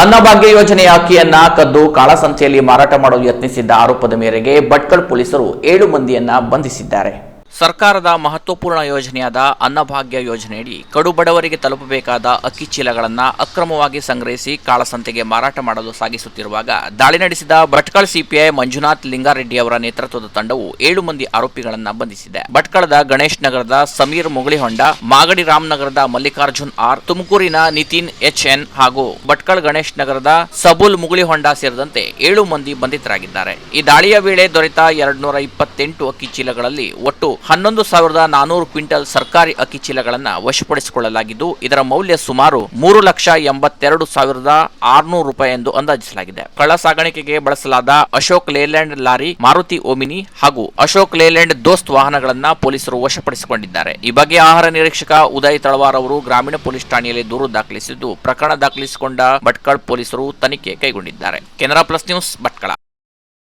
ಅನ್ನಭಾಗ್ಯ ಯೋಜನೆಯ ಅಕ್ಕಿಯನ್ನ ಕದ್ದು ಕಾಳಸಂತೆಯಲ್ಲಿ ಮಾರಾಟ ಮಾಡಲು ಯತ್ನಿಸಿದ್ದ ಆರೋಪದ ಮೇರೆಗೆ ಭಟ್ಕಳ್ ಪೊಲೀಸರು ಏಳು ಮಂದಿಯನ್ನ ಬಂಧಿಸಿದ್ದಾರೆ. ಸರ್ಕಾರದ ಮಹತ್ವಪೂರ್ಣ ಯೋಜನೆಯಾದ ಅನ್ನಭಾಗ್ಯ ಯೋಜನೆಯಡಿ ಕಡು ಬಡವರಿಗೆ ತಲುಪಬೇಕಾದ ಅಕ್ಕಿ ಚೀಲಗಳನ್ನು ಅಕ್ರಮವಾಗಿ ಸಂಗ್ರಹಿಸಿ ಕಾಳಸಂತೆಗೆ ಮಾರಾಟ ಮಾಡಲು ಸಾಗಿಸುತ್ತಿರುವಾಗ ದಾಳಿ ನಡೆಸಿದ ಭಟ್ಕಳ ಸಿಪಿಐ ಮಂಜುನಾಥ್ ಲಿಂಗಾರೆಡ್ಡಿ ಅವರ ನೇತೃತ್ವದ ತಂಡವು ಏಳು ಮಂದಿ ಆರೋಪಿಗಳನ್ನು ಬಂಧಿಸಿದೆ. ಭಟ್ಕಳದ ಗಣೇಶ್ ನಗರದ ಸಮೀರ್ ಮುಗುಳಿಹೊಂಡ, ಮಾಗಡಿ ರಾಮನಗರದ ಮಲ್ಲಿಕಾರ್ಜುನ್ ಆರ್, ತುಮಕೂರಿನ ನಿತಿನ್ ಎಚ್ ಎನ್ ಹಾಗೂ ಭಟ್ಕಳ ಗಣೇಶ್ ನಗರದ ಸಬುಲ್ ಮುಗುಳಿಹೊಂಡ ಸೇರಿದಂತೆ ಏಳು ಮಂದಿ ಬಂಧಿತರಾಗಿದ್ದಾರೆ. ಈ ದಾಳಿಯ ವೇಳೆ ದೊರೆತ ಎರಡ್ನೂರ ಇಪ್ಪತ್ತೆಂಟು ಅಕ್ಕಿ ಚೀಲಗಳಲ್ಲಿ ಒಟ್ಟು ಹನ್ನೊಂದು ಸಾವಿರದ ನಾನೂರು ಕ್ವಿಂಟಲ್ ಸರ್ಕಾರಿ ಅಕ್ಕಿ ಚೀಲಗಳನ್ನು ವಶಪಡಿಸಿಕೊಳ್ಳಲಾಗಿದ್ದು, ಇದರ ಮೌಲ್ಯ ಸುಮಾರು ಮೂರು ಲಕ್ಷ ಎಂಬತ್ತೆರಡು ಸಾವಿರದ ಆರುನೂರು ರೂಪಾಯಿ ಎಂದು ಅಂದಾಜಿಸಲಾಗಿದೆ. ಕಳ್ಳ ಸಾಗಾಣಿಕೆಗೆ ಬಳಸಲಾದ Ashok Leyland lorry, Maruti Omni ಹಾಗೂ ಅಶೋಕ್ ಲೇಲ್ಯಾಂಡ್ ದೋಸ್ತ್ ವಾಹನಗಳನ್ನು ಪೊಲೀಸರು ವಶಪಡಿಸಿಕೊಂಡಿದ್ದಾರೆ. ಈ ಬಗ್ಗೆ ಆಹಾರ ನಿರೀಕ್ಷಕ ಉದಯ್ ತಳವಾರ್ ಅವರು ಗ್ರಾಮೀಣ ಪೊಲೀಸ್ ಠಾಣೆಯಲ್ಲಿ ದೂರು ದಾಖಲಿಸಿದ್ದು, ಪ್ರಕರಣ ದಾಖಲಿಸಿಕೊಂಡ ಭಟ್ಕಳ್ ಪೊಲೀಸರು ತನಿಖೆ ಕೈಗೊಂಡಿದ್ದಾರೆ. Canara plus news Bhatkal.